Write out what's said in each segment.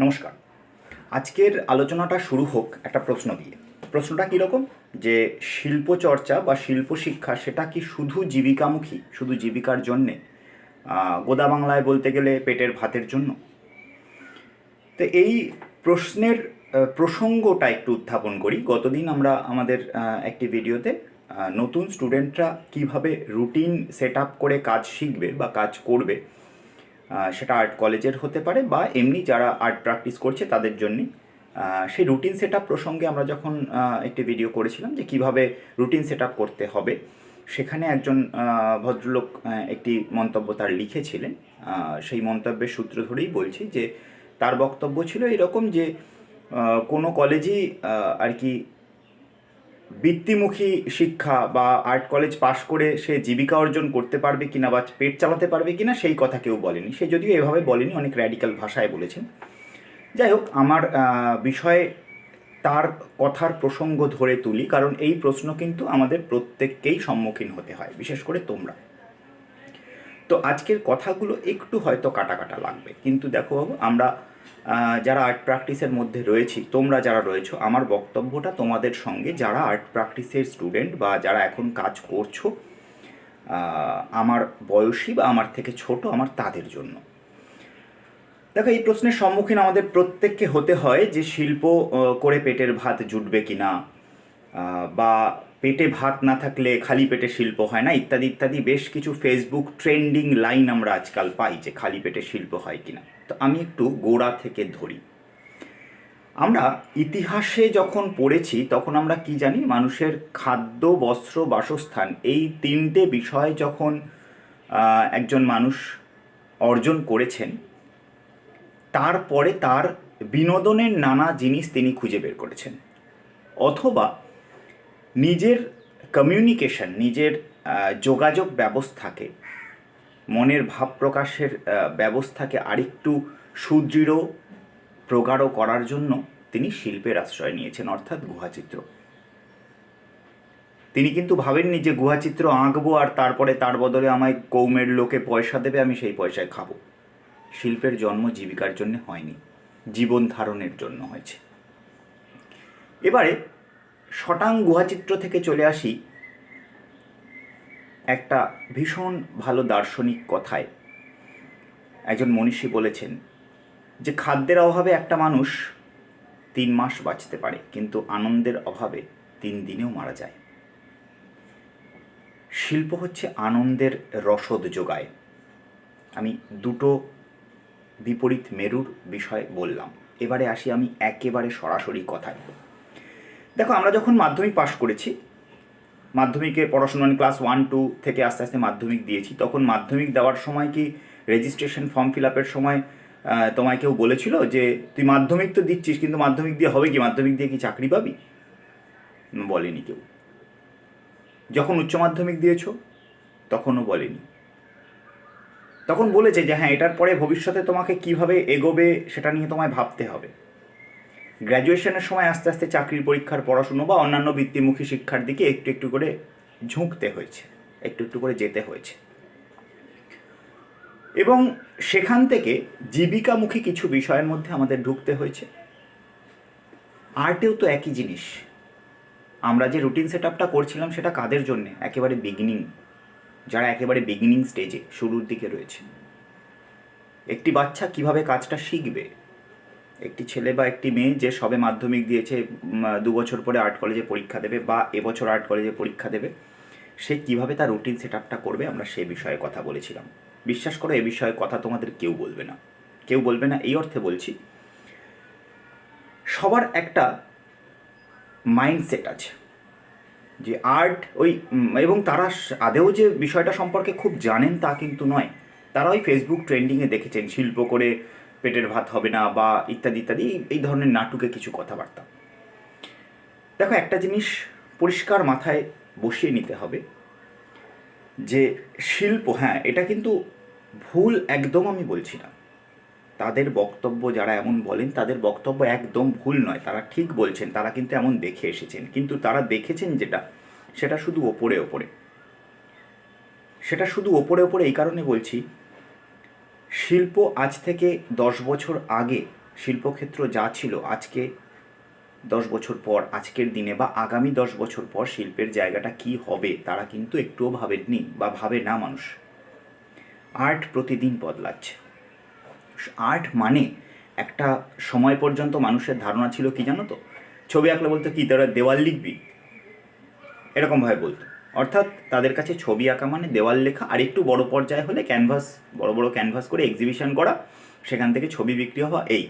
নমস্কার। আজকের আলোচনাটা শুরু হোক একটা প্রশ্ন দিয়ে। প্রশ্নটা কীরকম? যে শিল্প চর্চা বা শিল্প শিক্ষা সেটা কি শুধু জীবিকামুখী, শুধু জীবিকার জন্যে? গোদা বাংলায় বলতে গেলে পেটের ভাতের জন্য। তো এই প্রশ্নের প্রসঙ্গটা একটু উত্থাপন করি। গতদিন আমরা আমাদের একটি ভিডিওতে নতুন স্টুডেন্টরা কীভাবে রুটিন সেট আপ করে কাজ শিখবে বা কাজ করবে সেটা আর্ট কলেজের হতে পারে বা এমনি যারা আর্ট প্র্যাকটিস করছে তাদের জন্যই। আহ, সেই রুটিন সেট প্রসঙ্গে আমরা যখন একটি ভিডিও করেছিলাম যে কীভাবে রুটিন সেট করতে হবে সেখানে একজন ভদ্রলোক একটি মন্তব্য তার লিখেছিলেন। সেই মন্তব্যের সূত্র ধরেই বলছি যে তার বক্তব্য ছিল এরকম যে কোনো কলেজই আর কি বৃত্তিমুখী শিক্ষা বা আর্ট কলেজ পাশ করে সে জীবিকা অর্জন করতে পারবে কিনা বা পেট চালাতে পারবে কিনা সেই কথা কেউ বলেনি। সে যদিও এভাবে বলেনি, অনেক র্যাডিক্যাল ভাষায় বলেছেন। যাই হোক, আমার বিষয়ে তার কথার প্রসঙ্গ ধরে তুলি, কারণ এই প্রশ্ন কিন্তু আমাদের প্রত্যেককেই সম্মুখীন হতে হয়, বিশেষ করে তোমরা। তো আজকের কথাগুলো একটু হয়তো কাটা কাটা লাগবে, কিন্তু দেখো বাবু, আমরা যারা আর্ট প্র্যাকটিসের মধ্যে রয়েছি তোমরা যারা রয়েছো আমার বক্তব্যটা তোমাদের সঙ্গে যারা আর্ট প্র্যাকটিসের স্টুডেন্ট বা যারা এখন কাজ করছ আমার বয়সী বা আমার থেকে ছোট আমার তাদের জন্য। দেখো এই প্রশ্নের সম্মুখীন আমাদের প্রত্যেককে হতে হয় যে শিল্প করে পেটের ভাত জুটবে কিনা আহ, বা পেটে ভাত না থাকলে খালি পেটে শিল্প হয় না, ইত্যাদি ইত্যাদি, বেশ কিছু ফেসবুক ট্রেন্ডিং লাইন আমরা আজকাল পাই যে খালি পেটে শিল্প হয় কিনা। তো আমি একটু গোড়া থেকে ধরি। আমরা ইতিহাসে যখন পড়েছি, তখন আমরা কি জানি, মানুষের খাদ্য, বস্ত্র, বাসস্থান, এই তিনটে বিষয় যখন একজন মানুষ অর্জন করেছেন, তারপরে তার বিনোদনের নানা জিনিস তিনি খুঁজে বের করেছেন। অথবা নিজের কমিউনিকেশন নিজের যোগাযোগ ব্যবস্থাকে, মনের ভাব প্রকাশের ব্যবস্থাকে আরেকটু সুদৃঢ়, প্রগাঢ় করার জন্য তিনি শিল্পের আশ্রয় নিয়েছেন, অর্থাৎ গুহাচিত্র। তিনি কিন্তু ভাবেননি যে গুহাচিত্র আঁকবো আর তারপরে তার বদলে আমায় কৌমের লোকে পয়সা দেবে, আমি সেই পয়সায় খাব। শিল্পের জন্ম জীবিকার জন্য হয়নি, জীবন ধারণের জন্য হয়েছে। এবারে শটাং গুহাচিত্র থেকে চলে আসি একটা ভীষণ ভালো দার্শনিক কথায়। একজন মনীষী বলেছেন যে খাদ্যের অভাবে একটা মানুষ তিন মাস বাঁচতে পারে, কিন্তু আনন্দের অভাবে তিন দিনেও মারা যায়। শিল্প হচ্ছে আনন্দের রসদ যোগায়। আমি দুটো বিপরীত মেরুর বিষয় বললাম। এবারে আসি আমি একেবারে সরাসরি কথায়। দেখো, আমরা যখন মাধ্যমিক পাশ করেছি, মাধ্যমিকে পড়াশোনা মানে ক্লাস ওয়ান টু থেকে আস্তে আস্তে মাধ্যমিক দিয়েছি, তখন মাধ্যমিক দেওয়ার সময় কি রেজিস্ট্রেশন ফর্ম ফিল আপের সময় তোমায় কেউ বলেছিল যে, তুই মাধ্যমিক তো দিচ্ছিস, কিন্তু মাধ্যমিক দিয়ে হবে কি? মাধ্যমিক দিয়ে কি চাকরি পাবি? বলেনি কেউ। যখন উচ্চ মাধ্যমিক দিয়েছ, তখনও বলেনি। তখন বলেছে যে হ্যাঁ এটার পরে ভবিষ্যতে তোমাকে কীভাবে এগোবে, সেটা নিয়ে তোমায় ভাবতে হবে। গ্র্যাজুয়েশনের সময় আস্তে আস্তে চাকরির পরীক্ষার পড়াশুনো বা অন্যান্য বৃত্তিমুখী শিক্ষার দিকে একটু একটু করে ঝুঁকতে হয়েছে, একটু একটু করে যেতে হয়েছে। এবং সেখান থেকে জীবিকামুখী কিছু বিষয়ের মধ্যে আমাদের ঢুকতে হয়েছে। আর্টেও তো একই জিনিস। আমরা যে রুটিন সেট আপটা করছিলাম সেটা কাদের জন্যে? একেবারে বিগিনিং যারা একেবারে বিগিনিং স্টেজে শুরুর দিকে রয়েছে। একটি বাচ্চা কীভাবে কাজটা শিখবে? একটি ছেলে বা একটি মেয়ে যে সবে মাধ্যমিক দিয়েছে দু বছর পরে আর্ট কলেজে পরীক্ষা দেবে বা এবছর আর্ট কলেজে পরীক্ষা দেবে, সে কীভাবে তার রুটিন সেট আপটা করবে আমরা সে বিষয়ে কথা বলেছিলাম। বিশ্বাস করো, এ বিষয়ে কথা তোমাদের কেউ বলবে না। কেউ বলবে না, এই অর্থে বলছি, সবার একটা মাইন্ডসেট আছে যে আর্ট ওই এবং তারা আদেও যে বিষয়টা সম্পর্কে খুব জানেন তা কিন্তু নয়। তারা ওই ফেসবুক ট্রেন্ডিংয়ে দেখেছেন, শিল্প করে পেটের ভাত হবে না বা ইত্যাদি ইত্যাদি, এই- ধরনের নাটুকে কিছু কথাবার্তা। দেখো, একটা জিনিস পরিষ্কার মাথায় বসিয়ে নিতে হবে যে শিল্প হ্যাঁ এটা কিন্তু ভুল একদম আমি বলছি না। তাদের বক্তব্য যারা এমন বলেন, তাদের বক্তব্য একদম ভুল নয়। তারা ঠিক বলছেন, তারা কিন্তু এমন দেখে এসেছেন। কিন্তু তারা দেখেছেন যেটা, সেটা শুধু ওপরে ওপরে। সেটা শুধু ওপরে ওপরে এই কারণে বলছি শিল্প আজ থেকে দশ বছর আগে শিল্পক্ষেত্র যা ছিল, আজকে দশ বছর পর, আজকের দিনে বা আগামী দশ বছর পর শিল্পের জায়গাটা কি হবে, তারা কিন্তু একটুও ভাবেননি বা ভাবে না মানুষ। আর্ট প্রতিদিন বদলাচ্ছে। আর্ট মানে একটা সময় পর্যন্ত মানুষের ধারণা ছিল কি জানো তো? ছবি আঁকলে বলতো কি, তোরা দেওয়াল লিখবি? এরকমভাবে বলতো। অর্থাৎ তাদের কাছে ছবি আঁকা মানে দেওয়াল লেখা, আর একটু বড় পর্যায়ে হলে ক্যানভাস বড় বড় ক্যানভাস করে এক্সিবিশন করা, সেখান থেকে ছবি বিক্রি হওয়া, এই।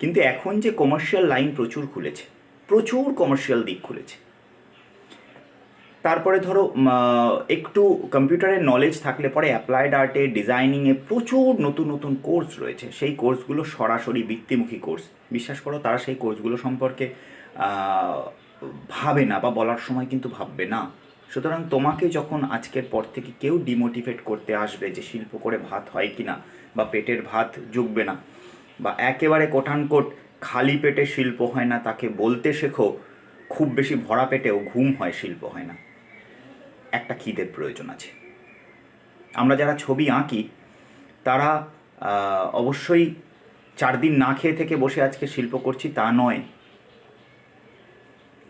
কিন্তু এখন যে কমার্শিয়াল লাইন প্রচুর খুলেছে, প্রচুর কমার্শিয়াল দিক খুলেছে। তারপরে ধরো একটু কম্পিউটারের নলেজ থাকলে পরে অ্যাপ্লাইড আর্টে ডিজাইনিংয়ে প্রচুর নতুন নতুন কোর্স রয়েছে। সেই কোর্সগুলো সরাসরি বৃত্তিমুখী কোর্স বিশ্বাস করো, তারা সেই কোর্সগুলো সম্পর্কে ভাবে না বা বলার সময় কিন্তু ভাববে না। সুতরাং তোমাকে যখন আজকের পর থেকে কেউ ডিমোটিভেট করতে আসবে যে শিল্প করে ভাত হয় কি না বা পেটের ভাত জুগবে না বা একেবারে কোটানকোট খালি পেটে শিল্প হয় না তাকে বলতে শেখো, খুব বেশি ভরা পেটেও ঘুম হয়, শিল্প হয় না। একটা খিদের প্রয়োজন আছে। আমরা যারা ছবি আঁকি, তারা অবশ্যই চার দিন না খেয়ে থেকে বসে আজকে শিল্প করছি তা নয়।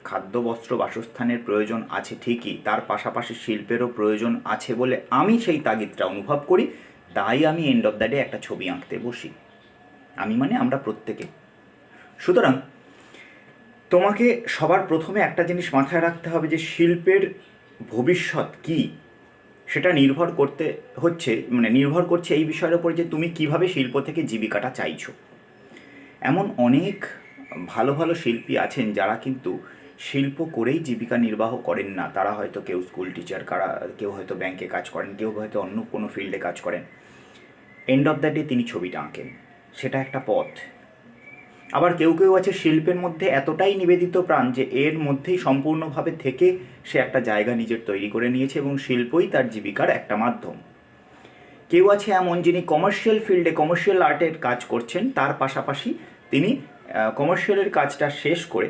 খাদ্য বস্ত্র বাসস্থানের প্রয়োজন আছে ঠিকই, তার পাশাপাশি শিল্পেরও প্রয়োজন আছে বলে আমি সেই তাগিদটা অনুভব করি, তাই আমি এন্ড অফ দ্য ডে একটা ছবি আঁকতে বসি। আমি মানে আমরা প্রত্যেকে। সুতরাং, তোমাকে সবার প্রথমে একটা জিনিস মাথায় রাখতে হবে যে শিল্পের ভবিষ্যৎ কি, সেটা নির্ভর করতে হচ্ছে মানে নির্ভর করছে এই বিষয়ের উপর যে তুমি কীভাবে শিল্প থেকে জীবিকাটা চাইছো। এমন অনেক ভালো ভালো শিল্পী আছেন যারা কিন্তু শিল্প করেই জীবিকা নির্বাহ করেন না। তারা হয়তো কেউ স্কুল টিচার কারা, কেউ হয়তো ব্যাংকে কাজ করেন, কেউ হয়তো অন্য কোনো ফিল্ডে কাজ করেন। এন্ড অফ দ্য ডে তিনি ছবিটা আঁকেন। সেটা একটা পথ। আবার কেউ কেউ আছে শিল্পের মধ্যে এতটাই নিবেদিত প্রাণ যে এর মধ্যেই সম্পূর্ণভাবে থেকে সে একটা জায়গা নিজের তৈরি করে নিয়েছে এবং শিল্পই তার জীবিকার একটা মাধ্যম। কেউ আছে এমন যিনি কমার্শিয়াল ফিল্ডে কমার্শিয়াল আর্টের কাজ করছেন, তার পাশাপাশি তিনি কমার্শিয়ালের কাজটা শেষ করে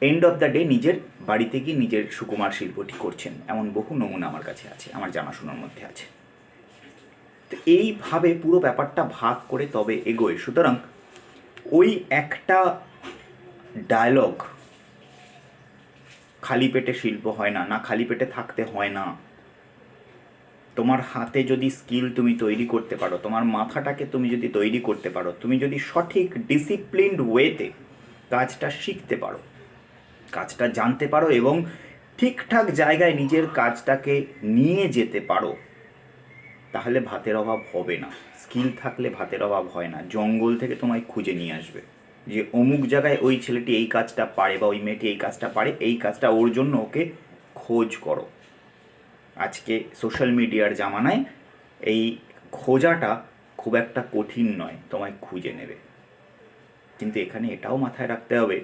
এন্ড অফ দ্য ডে নিজের বাড়িতে গিয়ে নিজের সুকুমার শিল্পটি করছেন, এমন বহু নমুনা আমার কাছে আছে, আমার জানাশোনার মধ্যে আছে। তো এইভাবে পুরো ব্যাপারটা ভাগ করে তবে এগোয়। সুতরাং ওই একটা ডায়লগ খালি পেটে শিল্প হয় না না খালি পেটে থাকতে হয় না। তোমার হাতে যদি স্কিল তুমি তৈরি করতে পারো, তোমার মাথাটাকে তুমি যদি তৈরি করতে পারো, তুমি যদি সঠিক ডিসিপ্লিনড ওয়েতে কাজটা শিখতে পারো কাজটা জানতে পারো এবং ঠিকঠাক জায়গায় নিজের কাজটাকে নিয়ে যেতে পারো। তাহলে ভাতের অভাব হবে না। স্কিল থাকলে ভাতের অভাব হয় না। জঙ্গল থেকে তোমায় খুঁজে নিয়ে আসবে। যে অমুক জায়গায় ওই ছেলেটি এই কাজটা পারে বা ওই মেয়েটি এই কাজটা পারে, এই কাজটা ওর জন্য ওকে খোঁজ করো। আজকে সোশ্যাল মিডিয়ার জামানায় এই খোঁজাটা খুব একটা কঠিন নয়, তোমায় খুঁজে নেবে। কিন্তু এখানে এটাও মাথায় রাখতে হবে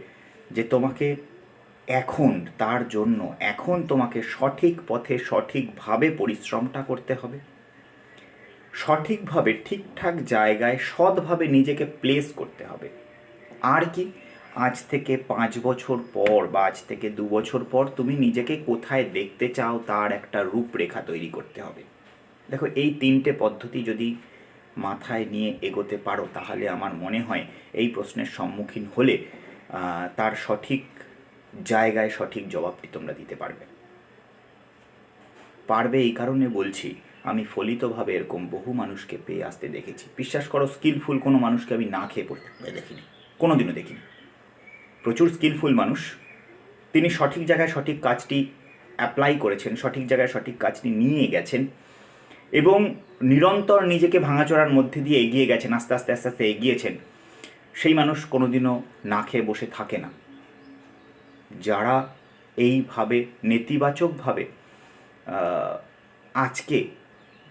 যে তোমাকে এখন, তার জন্য, এখন তোমাকে সঠিক পথে সঠিকভাবে পরিশ্রমটা করতে হবে। সঠিকভাবে, ঠিকঠাক জায়গায়, সৎভাবে নিজেকে প্লেস করতে হবে। আর কি? আজ থেকে পাঁচ বছর পর বা আজ থেকে দু বছর পর তুমি নিজেকে কোথায় দেখতে চাও, তার একটা রূপরেখা তৈরি করতে হবে। দেখো, এই তিনটে পদ্ধতি যদি মাথায় নিয়ে এগোতে পারো, তাহলে আমার মনে হয় এই প্রশ্নের সম্মুখীন হলে তার সঠিক জায়গায় সঠিক জবাবটি তোমরা দিতে পারবে। পারবে এই কারণে বলছি, আমি ফলিতভাবে এরকম বহু মানুষকে পেয়ে আসতে দেখেছি। বিশ্বাস করো স্কিলফুল কোনো মানুষকে আমি না খেয়ে পড়তে দেখিনি কোনো দিনও দেখিনি। প্রচুর স্কিলফুল মানুষ। তিনি সঠিক জায়গায় সঠিক কাজটি অ্যাপ্লাই করেছেন, সঠিক জায়গায় সঠিক কাজটি নিয়ে গেছেন এবং নিরন্তর নিজেকে ভাঙাচোরার মধ্যে দিয়ে এগিয়ে গেছেন, আস্তে আস্তে আস্তে আস্তে, এগিয়েছেন। সেই মানুষ কোনোদিনও না খেয়ে বসে থাকে না। যারা এইভাবে নেতিবাচকভাবে আজকে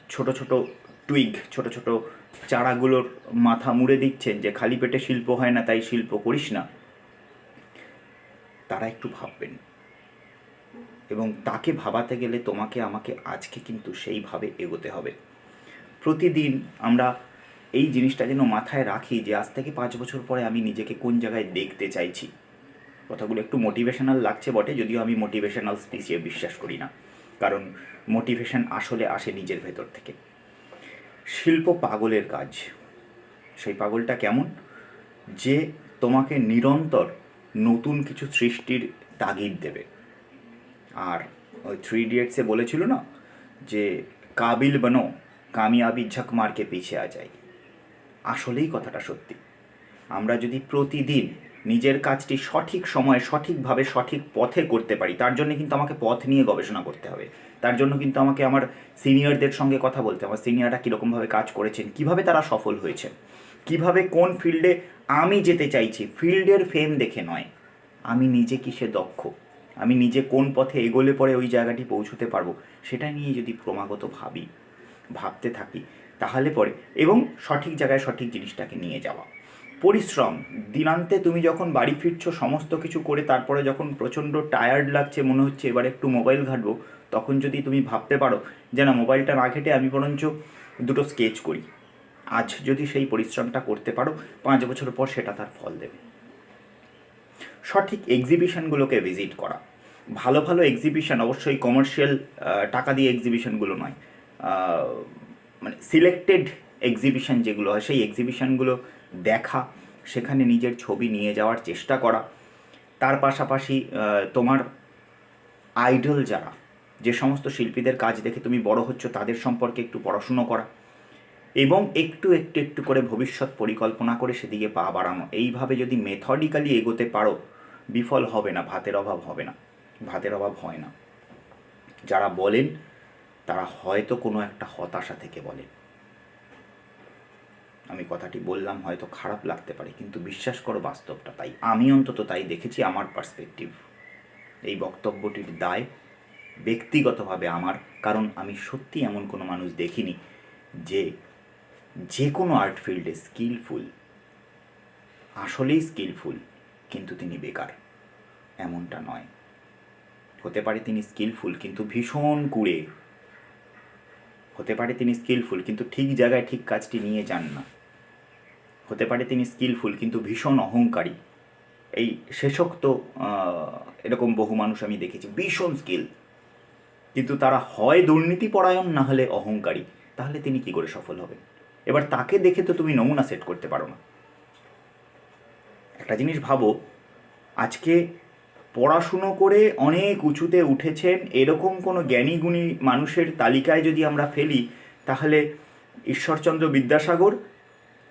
ছোট ছোট টুইগ ছোট ছোট চারাগুলোর মাথা মুড়ে দিচ্ছেন যে খালি পেটে শিল্প হয় না, তাই শিল্প করিস না, তারা একটু ভাববেন। এবং তাকে ভাবাতে গেলে তোমাকে, আমাকে আজকে কিন্তু সেইভাবে এগোতে হবে। প্রতিদিন আমরা এই জিনিসটা যেন মাথায় রাখি যে আজ থেকে পাঁচ বছর পরে আমি নিজেকে কোন জায়গায় দেখতে চাইছি। কথাগুলো একটু মোটিভেশনাল লাগছে বটে, যদিও আমি মোটিভেশনাল স্পিচে বিশ্বাস করি না। কারণ মোটিভেশন আসলে আসে নিজের ভেতর থেকে। শিল্প পাগলের কাজ। সেই পাগলটা কেমন? যে তোমাকে নিরন্তর নতুন কিছু সৃষ্টির তাগিদ দেবে। আর ওই থ্রি ইডিয়েটসে বলেছিল না, যে কাবিল বনো, কামিয়াবি ঝক মারকে পিছে আ যায়। আসলেই কথাটা সত্যি। আমরা যদি প্রতিদিন নিজের কাজটি সঠিক সময়ে, সঠিকভাবে সঠিক পথে করতে পারি, তার জন্য কিন্তু আমাকে পথ নিয়ে গবেষণা করতে হবে। তার জন্য কিন্তু আমাকে আমার সিনিয়রদের সঙ্গে কথা বলতে আমার সিনিয়ররা কীরকমভাবে কাজ করেছেন, কীভাবে তারা সফল হয়েছেন, কীভাবে কোন ফিল্ডে আমি যেতে চাইছি, ফিল্ডের ফেম দেখে নয়। আমি নিজে কিসে দক্ষ? আমি নিজে কোন পথে এগোলে পরে ওই জায়গাটি পৌঁছতে পারব? সেটা নিয়ে যদি ক্রমাগত ভাবি, ভাবতে থাকি, তাহলে পরে, এবং সঠিক জায়গায় সঠিক জিনিসটাকে নিয়ে যাওয়া। পরিশ্রম। দিনান্তে তুমি যখন বাড়ি ফিরছো, সমস্ত কিছু করে তারপরে যখন প্রচণ্ড টায়ার্ড লাগছে, মনে হচ্ছে এবার একটু মোবাইল ঘাঁটবো, তখন যদি তুমি ভাবতে পারো যে না মোবাইলটা না ঘেটে আমি বরঞ্চ দুটো স্কেচ করি। আজ যদি সেই পরিশ্রমটা করতে পারো, পাঁচ বছর পর সেটা তার ফল দেবে। সঠিক এক্সিবিশনগুলোকে ভিজিট করা। ভালো ভালো এক্সিবিশন অবশ্যই কমার্শিয়াল টাকা দিয়ে এক্সিবিশনগুলো নয়। মানে সিলেক্টেড এক্সিবিশন যেগুলো হয়, সেই এক্সিবিশনগুলো দেখা, সেখানে নিজের ছবি নিয়ে যাওয়ার চেষ্টা করা। তার পাশাপাশি তোমার আইডল যারা, যে সমস্ত শিল্পীদের কাজ দেখে তুমি বড় হচ্ছ, তাদের সম্পর্কে একটু পড়াশুনো করা এবং একটু একটু একটু করে ভবিষ্যৎ পরিকল্পনা করে সেদিকে পা বাড়ানো। এইভাবে যদি মেথডিক্যালি এগোতে পারো, বিফল হবে না, ভাতের অভাব হবে না, ভাতের অভাব হয় না। যারা বলেন, তারা হয়তো কোনো একটা হতাশা থেকে বলেন। আমি কথাটি বললাম, হয়তো খারাপ লাগতে পারে, কিন্তু বিশ্বাস করো বাস্তবটা তাই। আমি অন্তত তাই দেখেছি আমার পার্সপেক্টিভ এই বক্তব্যটির দায় ব্যক্তিগতভাবে আমার, কারণ আমি সত্যি এমন কোনো মানুষ দেখিনি যে যে কোনো আর্ট ফিল্ডে স্কিলফুল আসলেই স্কিলফুল কিন্তু তিনি বেকার। এমনটা নয়। হতে পারে তিনি স্কিলফুল কিন্তু ভীষণ কুড়ে। হতে পারে তিনি স্কিলফুল কিন্তু ঠিক জায়গায় ঠিক কাজটি নিয়ে যান না। হতে পারে তিনি স্কিলফুল কিন্তু ভীষণ অহংকারী। এই শেষোক্ত এরকম বহু মানুষ আমি দেখেছি, ভীষণ স্কিল কিন্তু তারা হয় দুর্নীতিপরায়ণ না হলে অহংকারী, তাহলে তিনি কি করে সফল হবেন? এবার তাকে দেখে তো তুমি নমুনা সেট করতে পারো না। একটা জিনিস ভাবো, আজকে পড়াশুনো করে অনেক উঁচুতে উঠেছেন, এরকম কোনো জ্ঞানী গুণী মানুষের তালিকায় যদি আমরা ফেলি, তাহলে ঈশ্বরচন্দ্র বিদ্যাসাগর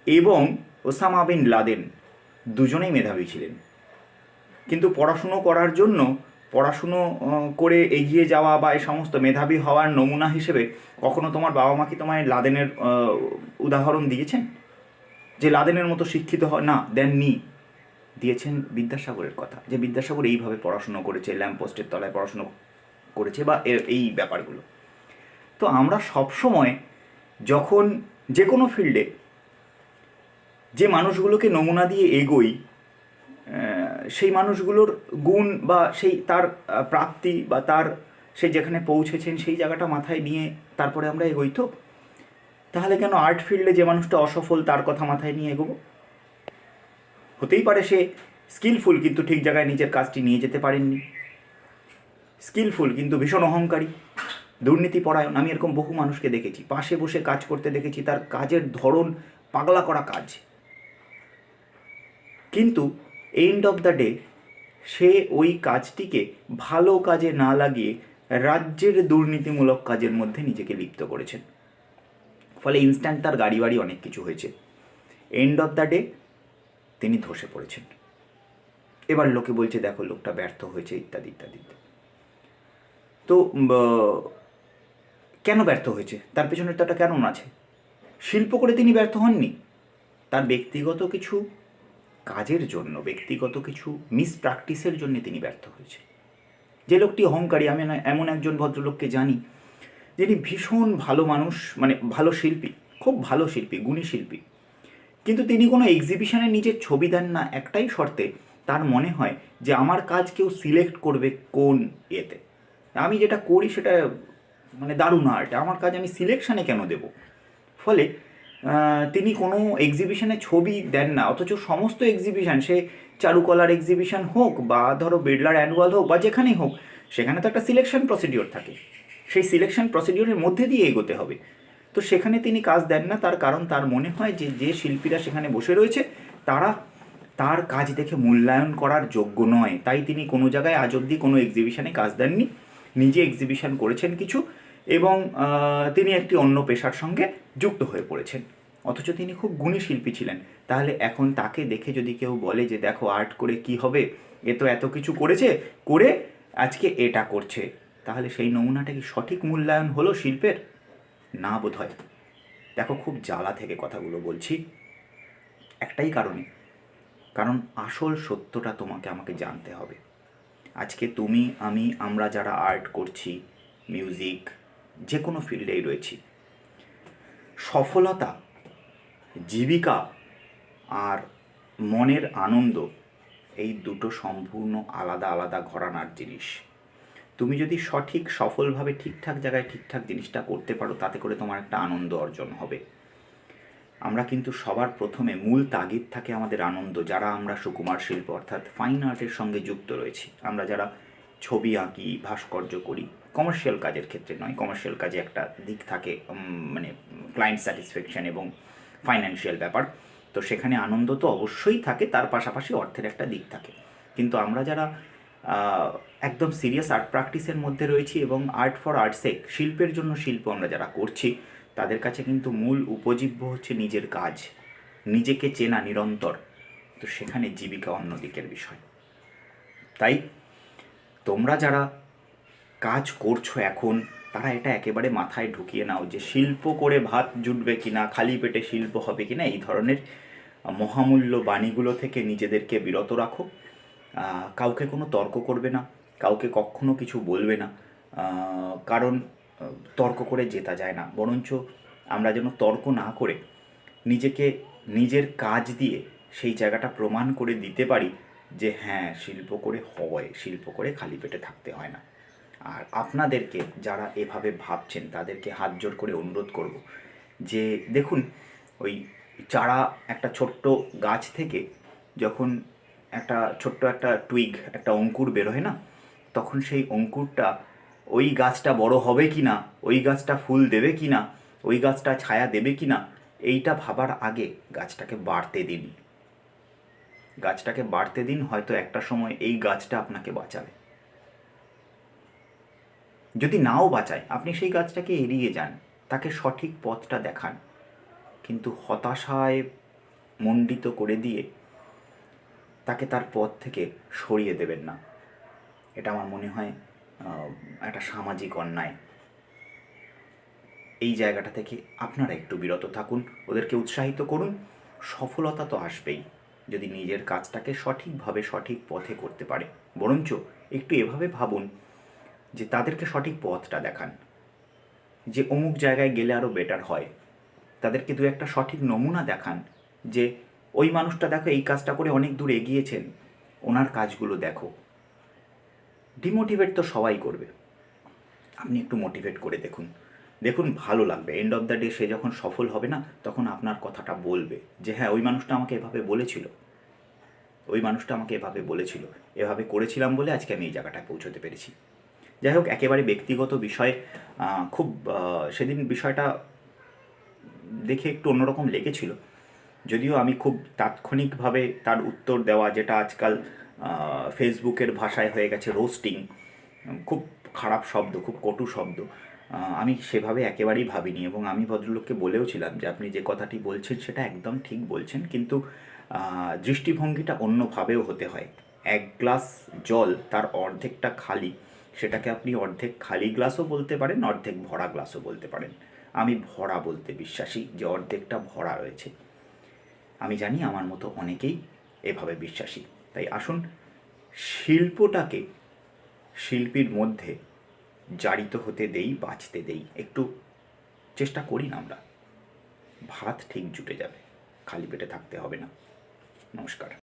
এবং ওসামা বিন লাদেন দুজনেই মেধাবী ছিলেন। কিন্তু পড়াশুনো করার জন্য, পড়াশুনো করে এগিয়ে যাওয়া বা এই সমস্ত মেধাবী হওয়ার নমুনা হিসেবে কখনো তোমার বাবা মা কি তোমায় লাদেনের উদাহরণ দিয়েছেন? যে লাদেনের মতো শিক্ষিত হয় না, দেননি। দিয়েছেন বিদ্যাসাগরের কথা, যে বিদ্যাসাগর এইভাবে পড়াশুনো করেছে, ল্যাম্পপোস্টের তলায় পড়াশুনো করেছে বা এই ব্যাপারগুলো। তো আমরা সবসময় যখন যে কোনো ফিল্ডে যে মানুষগুলোকে নমুনা দিয়ে এগোই সেই মানুষগুলোর গুণ বা সেই তার প্রাপ্তি বা তার সে যেখানে পৌঁছেছেন সেই জায়গাটা মাথায় নিয়ে তারপরে আমরা এগোই তো? তাহলে কেন আর্ট ফিল্ডে যে মানুষটা অসফল তার কথা মাথায় নিয়ে এগোবো? হতেই পারে সে স্কিলফুল কিন্তু ঠিক জায়গায় নিজের কাজটি নিয়ে যেতে পারেননি। স্কিলফুল কিন্তু ভীষণ অহংকারী, দুর্নীতি পরায়ণ। আমি এরকম বহু মানুষকে দেখেছি, পাশে বসে কাজ করতে দেখেছি, তার কাজের ধরন পাগলা করা কাজ। কিন্তু এন্ড অফ দ্য ডে সে ওই কাজটিকে ভালো কাজে না লাগিয়ে রাজ্যের দুর্নীতিমূলক কাজের মধ্যে নিজেকে লিপ্ত করেছেন। ফলে ইনস্ট্যান্ট তার গাড়ি বাড়ি অনেক কিছু হয়েছে। এন্ড অফ দ্য ডে তিনি ধসে পড়েছেন। এবার লোকে বলছে, দেখো, লোকটা ব্যর্থ হয়েছে, ইত্যাদি ইত্যাদি। তো কেন ব্যর্থ হয়েছে? তার পেছনে তো একটা কারণ আছে। শিল্প করে তিনি ব্যর্থ হননি। তার ব্যক্তিগত কিছু কাজের জন্য, ব্যক্তিগত কিছু মিস প্র্যাকটিসের জন্য তিনি ব্যর্থ হয়েছে। যে লোকটি অহংকারী, আমি এমন একজন ভদ্রলোককে জানি, যিনি ভীষণ ভালো মানুষ মানে ভালো শিল্পী, খুব ভালো শিল্পী, গুণী শিল্পী। কিন্তু তিনি কোনো এক্সিবিশনে নিজের ছবি দেন না, একটাই শর্তে, তার মনে হয় যে আমার কাজ কেউ সিলেক্ট করবে কোন ইয়েতে। আমি যেটা করি সেটা মানে দারুণ আর্ট আমার কাজ আমি সিলেকশানে কেন দেব? ফলে তিনি কোনো এক্সিবিশনে ছবি দেন না, অথচ সমস্ত এক্সিবিশন সে চারুকলার এক্সিবিশন হোক বা ধরো বিড়লার অ্যানুয়াল হোক বা যেখানেই হোক, সেখানে তো একটা সিলেকশন প্রসিডিওর থাকে। সেই সিলেকশন প্রসিডিওরের মধ্যে দিয়ে এগোতে হবে। তো সেখানে তিনি কাজ দেন না, তার কারণ তার মনে হয় যে যে শিল্পীরা সেখানে বসে রয়েছে, তারা তার কাজ দেখে মূল্যায়ন করার যোগ্য নয়। তাই তিনি কোনো জায়গায় আজ অবধি কোনো এক্সিবিশনে কাজ দেননি। নিজে এক্সিবিশন করেছেন কিছু। এবং তিনি একটি অন্য পেশার সঙ্গে যুক্ত হয়ে পড়েছেন। অথচ তিনি খুব গুণী শিল্পী ছিলেন। তাহলে এখন তাকে দেখে যদি কেউ বলে যে, দেখো আর্ট করে কি হবে? এ তো এত কিছু করেছে, করে আজকে এটা করছে। তাহলে সেই নমুনাটা কি সঠিক মূল্যায়ন হলো শিল্পের? না বোধ হয় দেখো খুব জ্বালা থেকে কথাগুলো বলছি। একটাই কারণে। কারণ আসল সত্যটা তোমাকে আমাকে জানতে হবে। আজকে তুমি, আমি, আমরা যারা আর্ট করছি, মিউজিক যে কোনো ফিল্ডেই রয়েছি। সফলতা, জীবিকা আর মনের আনন্দ, এই দুটো সম্পূর্ণ আলাদা আলাদা ঘরানার জিনিস। তুমি যদি সঠিক, সফলভাবে ঠিকঠাক জায়গায় ঠিকঠাক জিনিসটা করতে পারো, তাতে করে তোমার একটা আনন্দ অর্জন হবে। আমরা কিন্তু সবার প্রথমে মূল তাগিদ থাকে আমাদের আনন্দ, যারা আমরা সুকুমার শিল্প অর্থাৎ ফাইন আর্টের সঙ্গে যুক্ত রয়েছি। আমরা যারা ছবি আঁকি, ভাস্কর্য করি কমার্শিয়াল কাজের ক্ষেত্রে নয় কমার্শিয়াল কাজে একটা দিক থাকে মানে ক্লায়েন্ট স্যাটিসফ্যাকশন এবং ফাইন্যান্সিয়াল ব্যাপার। তো সেখানে আনন্দ তো অবশ্যই থাকে, তার পাশাপাশি অর্থের একটা দিক থাকে। কিন্তু আমরা যারা একদম সিরিয়াস আর্ট প্র্যাকটিসের মধ্যে রয়েছি এবং আর্ট ফর আর্ট সেক শিল্পের জন্য শিল্প আমরা যারা করছি, তাদের কাছে কিন্তু মূল উপজীব্য হচ্ছে নিজের কাজ, নিজেকে চেনা নিরন্তর। তো সেখানে জীবিকা অন্য দিকের বিষয়। তাই তোমরা যারা কাজ করছ এখন, তারা এটা একেবারে মাথায় ঢুকিয়ে নাও যে শিল্প করে ভাত জুটবে কিনা, খালি পেটে শিল্প হবে কিনা, এই ধরনের মহামূল্য বাণীগুলো থেকে নিজেদেরকে বিরত রাখো। কাউকে কোনো তর্ক করবে না, কাউকে কখনো কিছু বলবে না কারণ তর্ক করে জেতা যায় না। বরঞ্চ আমরা যেন তর্ক না করে নিজেকে নিজের কাজ দিয়ে সেই জায়গাটা প্রমাণ করে দিতে পারি যে হ্যাঁ শিল্প করে হয়, শিল্প করে খালি পেটে থাকতে হয় না। আর আপনাদেরকে যারা এভাবে ভাবছেন, তাদেরকে হাত জোর করে অনুরোধ করব যে, দেখুন, ওই চারা একটা ছোট্ট গাছ থেকে যখন একটা ছোট্ট একটা টুইগ, একটা অঙ্কুর বেরোয় না, তখন সেই অঙ্কুরটা ওই গাছটা বড় হবে কি না, ওই গাছটা ফুল দেবে কি না, ওই গাছটা ছায়া দেবে কি না, এইটা ভাবার আগে গাছটাকে বাড়তে দিন। গাছটাকে বাড়তে দিন, হয়তো একটা সময় এই গাছটা আপনাকে বাঁচাবে। যদি নাও বাঁচায়, আপনি সেই গাছটাকে এড়িয়ে যান, তাকে সঠিক পথটা দেখান। কিন্তু হতাশায় মণ্ডিত করে দিয়ে তাকে তার পথ থেকে সরিয়ে দেবেন না। এটা আমার মনে হয় একটা সামাজিক অন্যায়। এই জায়গাটা থেকে আপনারা একটু বিরত থাকুন, ওদেরকে উৎসাহিত করুন। সফলতা তো আসবেই, যদি নিজের কাজটাকে সঠিকভাবে সঠিক পথে করতে পারে। বরঞ্চ একটু এভাবে ভাবুন যে তাদেরকে সঠিক পথটা দেখান। যে অমুক জায়গায় গেলে আরও বেটার হয়। তাদেরকে দু একটা সঠিক নমুনা দেখান যে, ওই মানুষটা দেখো এই কাজটা করে অনেক দূর এগিয়েছেন, ওনার কাজগুলো দেখো। ডিমোটিভেট তো সবাই করবে। আপনি একটু মোটিভেট করে দেখুন। দেখুন, ভালো লাগবে। এন্ড অফ দ্য ডে সে যখন সফল হবে না, তখন আপনার কথাটা বলবে যে হ্যাঁ ওই মানুষটা আমাকে এভাবে বলেছিল। ওই মানুষটা আমাকে এভাবে বলেছিল। এভাবে করেছিলাম বলে আজকে আমি এই জায়গাটায় পৌঁছতে পেরেছি। যাই হোক, একেবারে ব্যক্তিগত বিষয় খুব সেদিন বিষয়টা দেখে একটু অন্যরকম লেগেছিল। যদিও আমি খুব তাৎক্ষণিকভাবে তার উত্তর দেওয়া, যেটা আজকাল ফেসবুকের ভাষায় হয়ে গেছে রোস্টিং, খুব খারাপ শব্দ, খুব কটু শব্দ আমি সেভাবে একেবারেই ভাবিনি এবং আমি ভদ্রলোককে বলেওছিলাম যে, আপনি যে কথাটি বলছেন, সেটা একদম ঠিক বলছেন, কিন্তু দৃষ্টিভঙ্গিটা অন্যভাবেও হতে হয়। এক গ্লাস জল তার অর্ধেকটা খালি সেটাকে আপনি অর্ধেক খালি গ্লাসও বলতে পারেন, অর্ধেক ভরা গ্লাসও বলতে পারেন। আমি ভরা বলতে বিশ্বাসী যে অর্ধেকটা ভরা রয়েছে। আমি জানি আমার মতো অনেকেই এভাবে বিশ্বাসী। তাই আসুন, শিল্পটাকে শিল্পীর মধ্যে জারিত হতে দেই, বাঁচতে দেই, একটু চেষ্টা করি না আমরা। ভাত ঠিক জুটে যাবে, খালি পেটে থাকতে হবে না। নমস্কার।